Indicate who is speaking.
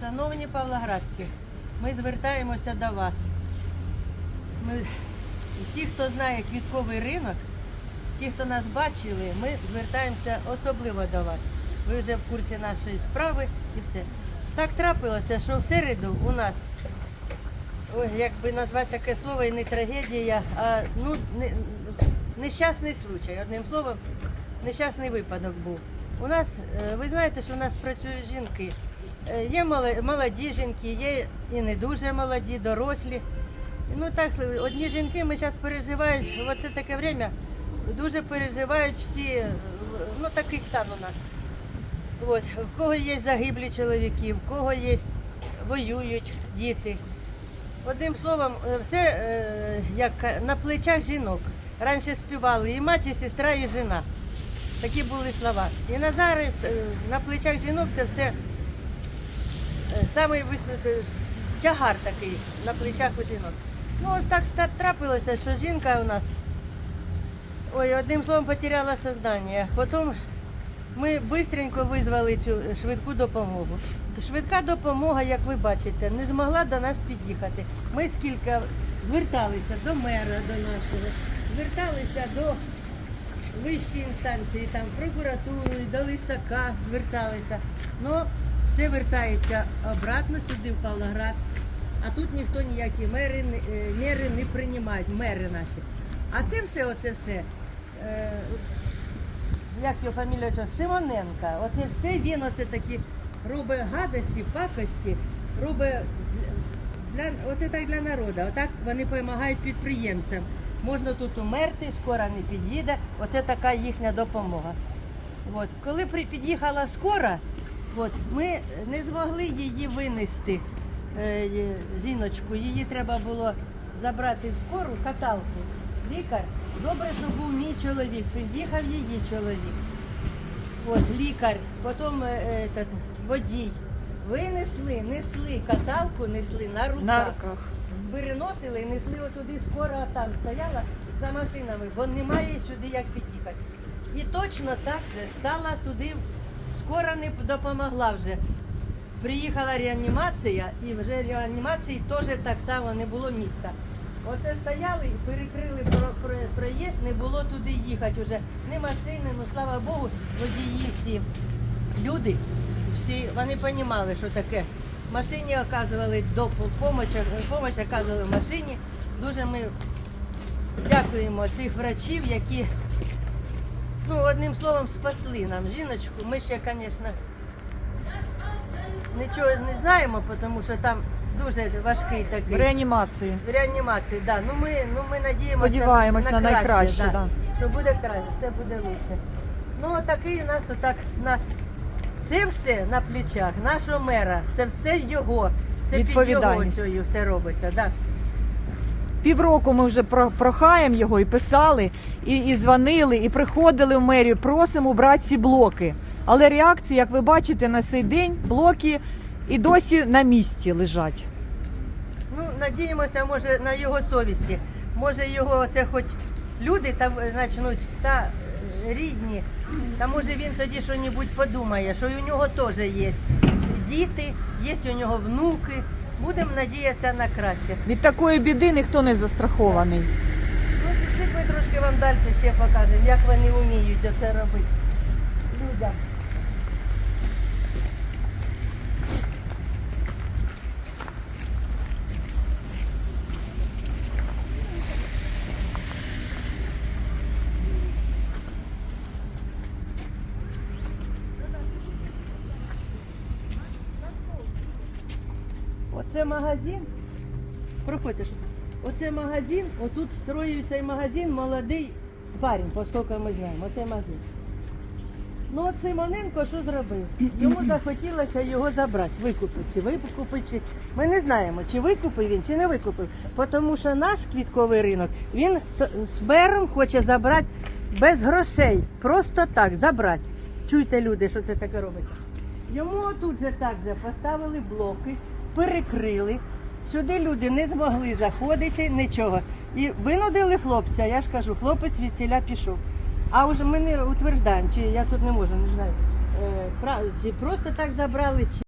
Speaker 1: Шановні павлоградці, ми звертаємося до вас. Ми, всі, хто знає квітковий ринок, ті, хто нас бачили, ми звертаємося особливо до вас. Ви вже в курсі нашої справи і все. Так трапилося, що в середу у нас, ой, як би назвати таке слово, і не трагедія, а ну, не, нещасний случай. Одним словом, нещасний випадок був. У нас, е, ви знаєте, що у нас працюють жінки. Е, Є молоді жінки, є і не дуже молоді, дорослі. Ну так, одні жінки ми зараз переживають, оце таке время, дуже переживають всі, е, ну такий стан у нас. От, в кого є загиблі чоловіки, в кого є воюють діти. Одним словом, е, все як на плечах жінок. Раніше співали і мать, і сестра, і жена. Такі були слова. І на зараз на плечах жінок це все самий високий тягар такий на плечах у жінок. Ну от так трапилося, що жінка у нас, ой, одним словом, потеряла сознання. Потім ми швидко визвали цю швидку допомогу. Швидка допомога, як ви бачите, не змогла до нас під'їхати. Ми скільки зверталися до мера, до нашого, зверталися до вищої інстанції, там прокуратуру, до лисака зверталися. Ну, все вертається обратно сюди, в Павлоград. А тут ніхто ніякі мери, е, мери не приймають, мери наші. А це все, оце все. е, як його фамілія, Симоненка. Оце все він оце такі робить гадості, пакості, робить для, оце так для народу. Отак вони допомагають підприємцям. Можна тут умерти, скоро не під'їде. Оце така їхня допомога. От. Коли під'їхала скора, от, ми не змогли її винести, е, е, жіночку. Її треба було забрати в скору каталку. Лікар, добре, що був мій чоловік, приїхав її чоловік. От, лікар, потім е, этот, водій. Винесли, несли каталку, несли на руках.
Speaker 2: На руках.
Speaker 1: Переносили і несли отуди, скоро там стояла за машинами, бо немає сюди як під'їхати. І точно так же стала туди, скоро не допомогла вже. Приїхала реанімація, і вже реанімації теж так само не було міста. Оце стояли і перекрили про- про- проїзд, не було туди їхати вже. Ні машини, ну слава Богу, водії всі люди, всі вони розуміли, що таке. Машині оказували допомогу, допомогу оказували в машині. Дуже ми дякуємо цих врачів, які, ну, одним словом, спасли нам жіночку. Ми ще, звісно, нічого не знаємо, тому що там дуже важкий
Speaker 2: В
Speaker 1: такий.
Speaker 2: реанімації.
Speaker 1: В реанімації, да. Ну ми, ну ми надіємося
Speaker 2: Сподіваємось на найкраще,
Speaker 1: да.
Speaker 2: да.
Speaker 1: Що буде краще, все буде краще. Ну такий у нас отак нас. Це все на плечах нашого мера, це все його. Це під його цією все робиться. Да.
Speaker 2: Півроку ми вже прохаємо його і писали, і, і дзвонили, і приходили в мерію, просимо брати ці блоки. Але реакції, як ви бачите, на цей день блоки і досі на місці лежать.
Speaker 1: Ну, надіємося, може, на його совісті. Може його це хоч люди там е, начнуть та е, рідні, та може він тоді щось подумає, що у нього теж є діти, є у нього внуки. Будемо надіятися на краще.
Speaker 2: Від такої біди ніхто не застрахований.
Speaker 1: Ну, пішли ми трошки вам далі ще покажемо, як вони вміють це робити. Людям. Оце магазин. Проходьте. Оце магазин, отут строїть цей магазин молодий парень, оскільки ми знаємо, оцей магазин. Ну от Симоненко що зробив? Йому захотілося його забрати, викупити, чи викупити, чи ми не знаємо, чи викупив він, чи не викупив. Тому що наш квітковий ринок він з мером хоче забрати без грошей. Просто так забрати. Чуйте, люди, що це таке робиться. Йому тут же так же поставили блоки, перекрили. Сюди люди не змогли заходити, нічого. І винудили хлопця, я ж кажу, хлопець від ціля пішов. А вже ми не утверждаємо, чи я тут не можу, не знаю. Е, чи просто так забрали, чи